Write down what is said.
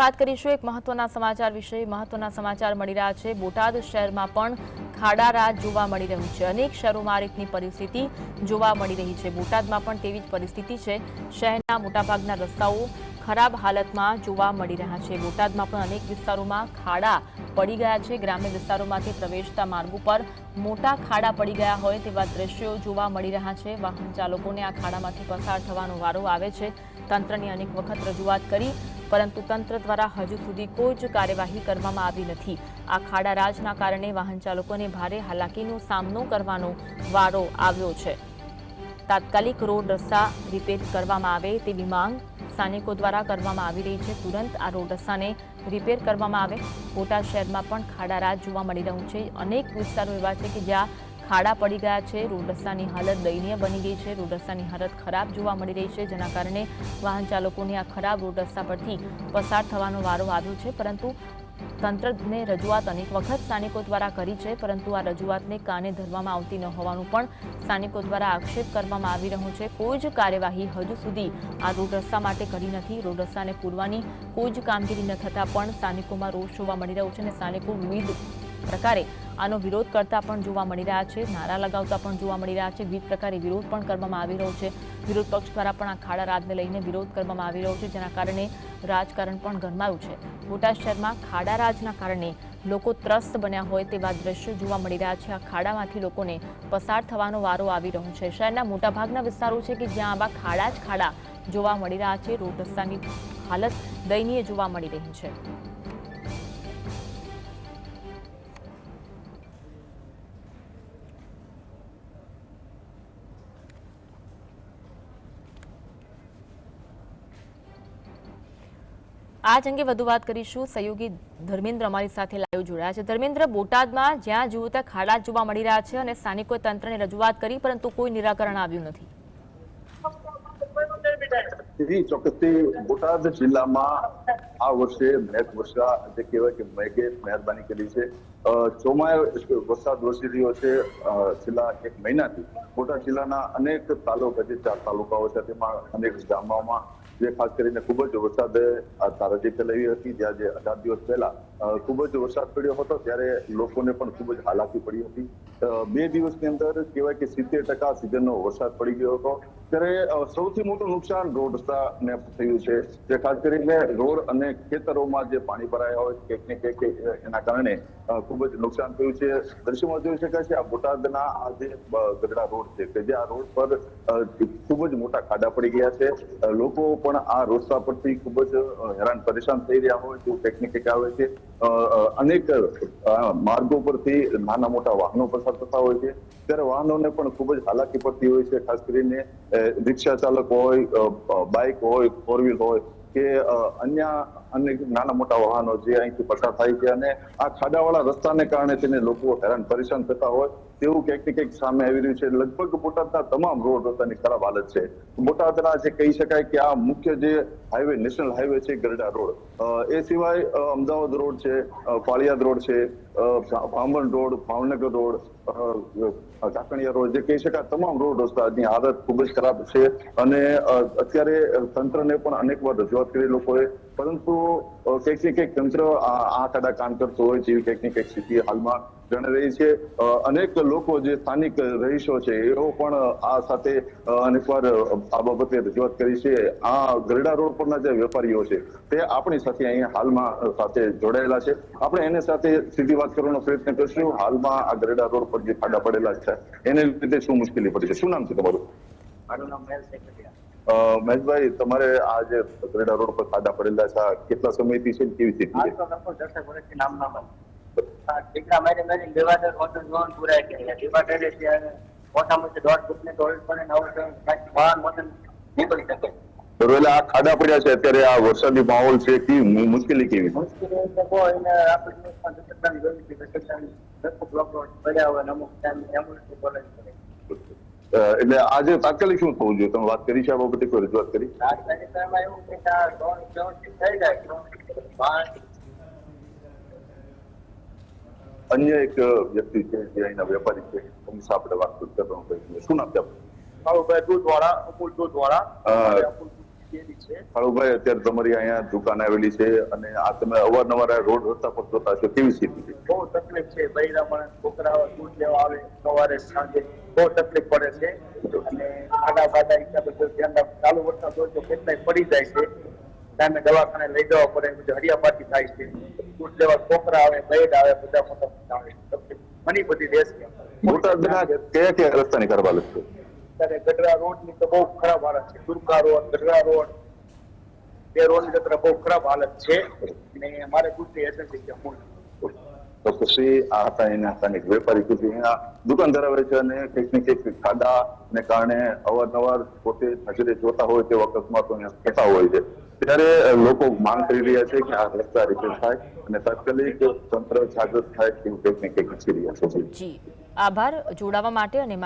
વાત કરીશું એક મહત્વના સમાચાર વિશે. મહત્વના સમાચાર મળી રહ્યા છે. બોટાદ શહેરમાં પણ ખાડા રાજ જોવા મળી રહ્યું છે. અનેક શહેરોમાં આ રીતની પરિસ્થિતિ જોવા મળી રહી છે. બોટાદમાં પણ તેવી જ પરિસ્થિતિ છે. શહેરના મોટાભાગના રસ્તાઓ ખરાબ હાલતમાં જોવા મળી રહ્યા છે. બોટાદમાં પણ અનેક વિસ્તારોમાં ખાડા પડી ગયા છે. ગ્રામ્ય વિસ્તારોમાંથી પ્રવેશતા માર્ગ ઉપર મોટા ખાડા પડી ગયા હોય તેવા દ્રશ્યો જોવા મળી રહ્યા છે. વાહન ચાલકોને આ ખાડામાંથી પસાર થવાનો વારો આવે છે. તંત્રની અનેક વખત રજૂઆત કરી પરંતુ તંત્ર દ્વારા હજુ સુધી કોઈ જ કાર્યવાહી કરવામાં આવી નથી. આ ખાડા રાજના કારણે વાહન ચાલકોને ભારે હાલાકીનો સામનો કરવાનો વારો આવ્યો છે. તાત્કાલિક રોડ રસ્તા રિપેર કરવામાં આવે તેવી માંગ સ્થાનિકો દ્વારા કરવામાં આવી રહી છે. તુરંત આ રોડ રસ્તાને રિપેર કરવામાં આવે. બોટાદ શહેરમાં પણ ખાડા રાજ જોવા મળી રહ્યું છે. અનેક વિસ્તારો એવા છે કે જ્યાં ખાડા પડી ગયા છે. રોડ રસ્તાની હાલત દયનીય બની ગઈ છે. રોડ રસ્તાની હાલત ખરાબ જોવા મળી રહી છે, જેના કારણે વાહન ચાલકોને આ ખરાબ રોડ રસ્તા પરથી પસાર થવાનો વારો આવ્યો છે. પરંતુ તંત્રને રજૂઆત અનેક વખત સ્થાનિકો દ્વારા કરી છે, પરંતુ આ રજૂઆતને કાને ધરવામાં આવતી ન હોવાનું પણ સ્થાનિકો દ્વારા આક્ષેપ કરવામાં આવી રહ્યો છે. કોઈ જ કાર્યવાહી હજુ સુધી આ રોડ રસ્તા માટે કરી નથી. રોડ રસ્તાને પૂરવાની કોઈ જ કામગીરી ન થતાં પણ સ્થાનિકોમાં રોષ જોવા મળી રહ્યો છે અને સ્થાનિકો વિવિધ પ્રકારે આનો વિરોધ કરતા પણ જોવા મળી રહ્યા છે, નારા લગાવતા પણ જોવા મળી રહ્યા છે, વિવિધ પ્રકારે વિરોધ પણ કરવામાં આવી રહ્યો છે. વિરોધ પક્ષ દ્વારા પણ આ ખાડા રાજને લઈને વિરોધ કરવામાં આવી રહ્યો છે, જેના કારણે રાજકારણ પણ ગરમાયું છે. બોટાદ શહેરમાં ખાડા રાજના કારણે લોકો ત્રસ્ત બન્યા હોય તેવા દ્રશ્યો જોવા મળી રહ્યા છે. આ ખાડામાંથી લોકોને પસાર થવાનો વારો આવી રહ્યો છે. શહેરના મોટાભાગના વિસ્તારો છે કે જ્યાં આવા ખાડા જ ખાડા જોવા મળી રહ્યા છે. રોડ રસ્તાની હાલત દયનીય જોવા મળી રહી છે. આજ અંગે વધુ વાત કરીશું. સહયોગી ધર્મેન્દ્ર અમારી સાથે લાઈવ જોડાયા છે. ધર્મેન્દ્ર, બોટાદમાં જ્યાં જુઓ ત્યાં ખાડા જોવા મળી રહ્યા છે અને સ્થાનિકોએ તંત્રને રજૂઆત કરી, પરંતુ કોઈ નિરાકરણ આવ્યું નથી. બોટાદ જિલ્લામાં આ વર્ષે મેઘ વર્ષા જે કહેવાય કે મેઘે મહેરબાની કરી છે. ચોમાય વરસાદ વરસી રહ્યો છે. છેલ્લા એક મહિનાથી બોટાદ જિલ્લાના અનેક તાલુકા, જે ચાર તાલુકાઓ છે, તેમાં અનેક ગામોમાં જે ખાસ કરીને ખૂબ જ આ તારાજી ફેલાવી હતી જ્યાં જે અઢાર દિવસ પહેલા ખૂબ જ વરસાદ પડ્યો હતો ત્યારે લોકોને પણ ખૂબ જ હાલાકી પડી હતી. બે દિવસની અંદર કહેવાય કે સિત્તેર ટકા સિઝનનો વરસાદ પડી ગયો હતો. ત્યારે સૌથી મોટું નુકસાન રોડ રસ્તાને થયું છે. જે ખાસ કરીને રોડ અને ખેતરોમાં જે પાણી ભરાયા હોય ક્યાંક ને ક્યાંક એના કારણે ખૂબ જ નુકસાન થયું છે. દ્રશ્યમાં જોઈ શકાય છે આ બોટાદના આ જે ગઢડા રોડ છે કે જે આ રોડ પર ખૂબ જ મોટા ખાડા પડી ગયા છે. લોકો પણ આ રસ્તા પરથી ખૂબ જ હેરાન, પરેશાન થઈ રહ્યા હોય તેવું ટેકનિક આવે છે. અનેક માર્ગો પરથી નાના મોટા વાહનો પસાર થતા હોય છે. ત્યારે વાહનોને પણ ખૂબ જ હાલાકી પડતી હોય છે. ખાસ કરીને રિક્ષા ચાલક હોય બાઇક હોય ફોર વ્હીલ હોય કે અન્ય અનેક નાના મોટા વાહનો જે અહીંથી પસાર થાય છે અને આ ખાડાવાળા રસ્તાને કારણે તેને લોકો હેરાન પરેશાન થતા હોય તેવું ક્યાંક ને ક્યાંક સામે આવી રહ્યું છે. લગભગ બોટાદના તમામ રોડ રસ્તાની ખરાબ હાલત છે. બોટાદના જે કહી શકાય કે આ મુખ્ય જે હાઈવે નેશનલ હાઈવે છે ગરડા રોડ એ સિવાય અમદાવાદ રોડ છે ફાળિયાદ રોડ છે ભાંભણ રોડ ભાવનગર રોડ અ, રોડ જે કહી શકાય તમામ રોડ રસ્તાની હાલત ખૂબ જ ખરાબ છે. અને અત્યારે તંત્રને પણ અનેક વાર રજૂઆત કરી લોકોએ પરંતુ કંઈક કંઈક તંત્ર આ આ કામ કરતું હોય જેવી કંઈક કંઈક સ્થિતિ હાલમાં જણાઈ રહી છે અનેક લોકો જે સ્થાનિક રહીશો છે, એઓ પણ આ સાથે અનેકવાર આ બાબતે રજૂઆત કરી છે. આ ગરડા રોડ પરના જે વેપારીઓ છે, તે આપણી સાથે અહીંયા હાલમાં સાથે જોડાયેલા છે. આપણે એને સાથે સીધી વાત કરવાનો પ્રયત્ન કરશું. હાલમાં આ ગરડા રોડ પર જે ખાડા પડેલા છે, એને લીધે શું મુશ્કેલી પડી છે? શું નામ છે તમારું? મારું નામ મેલ સેકરિયા મહેશભાઈ તમારે આ જે ગરડા રોડ પર ખાડા પડેલા છે કેટલા સમયથી છે કેવી સ્થિતિ છે? તો વર્ષથી નામ નામ જ. આ દીકરા મારી મારી ડિવાઈડર વોટર ઝોન પૂરા કર્યા ડિવાઈડર એટલે મોટામાં દોઢ ફૂટની ટોયલેટ પડે ને હવે કાંઈક વાહન મોટર નીકળી શકે એટલે આ ખાડા પડ્યા છે અત્યારે આ વરસાદી માહોલ છે કેવી મુશ્કેલી કેવી મુશ્કેલી આપણે દસેકની જોઈ છે દસેકની લગભગ લોકો પડ્યા હોય અમુક ટાઈમ એમ્બ્યુલન્સની બોલાવી પડે અ, એટલે આજે તાત્કાલિક શું થવું જોઈએ? તમે વાત કરી છે આ બાબતે કોઈ રજૂઆત કરી? અન્ય એક વ્યક્તિ છે જે અહીંના વેપારી છે એમની સાથે આપણે વાત કરતા શું નામ છે આપનું? મારું ભાઈ દૂધવાળા અમૂલ ડેરી છે. કાળુભાઈ અત્યારે તમારી અહીંયા દુકાન આવેલી છે અને આ તમે અવારનવાર રોડ રસ્તા પર જોતા છો કેવી સ્થિતિ છે? બહુ તકલીફ છે. બૈરા માણસ છોકરાઓ દૂધ લેવા આવે સવારે સાંજે. બહુ તકલીફ પડે છે. અને આડા બાડા હિસાબે બધું ધ્યાન ચાલુ વરસાદ હોય તો કેટલાય પડી જાય છે ટાઈમે દવાખાને લઈ જવા પડે બધું હરિયાપાટી થાય છે. દૂધ લેવા છોકરા આવે બેડ આવે બધા મોટા મોટા આવે. તકલીફ. ઘણી બધી રહેશે કયા કયા રસ્તાની કરવા લાગશે અત્યારે ગઢડા રોડની તો બહુ ખરાબ હાલત છે. Durga road Gadhada road. બે રોડની અત્યારે બહુ ખરાબ હાલત છે. અને મારે દૂધની એજન્સી છે અમૂલ તો કૃષિ આ હતા, એના સ્થાનિક વેપારી કે જે દુકાન ધરાવે છે અને કંઈક ને કંઈક ખાડા ને કારણે અવારનવાર પોતે નજરે જોતા હોય તેવા અકસ્માતો થતા હોય છે. ત્યારે લોકો માંગ કરી રહ્યા છે કે આ રસ્તા રિપેર થાય અને તાત્કાલિક તંત્ર જાગૃત થાય તેવું કંઈક ને કંઈક ઈચ્છી રહ્યા છે. આભાર. જોડાવા માટે અને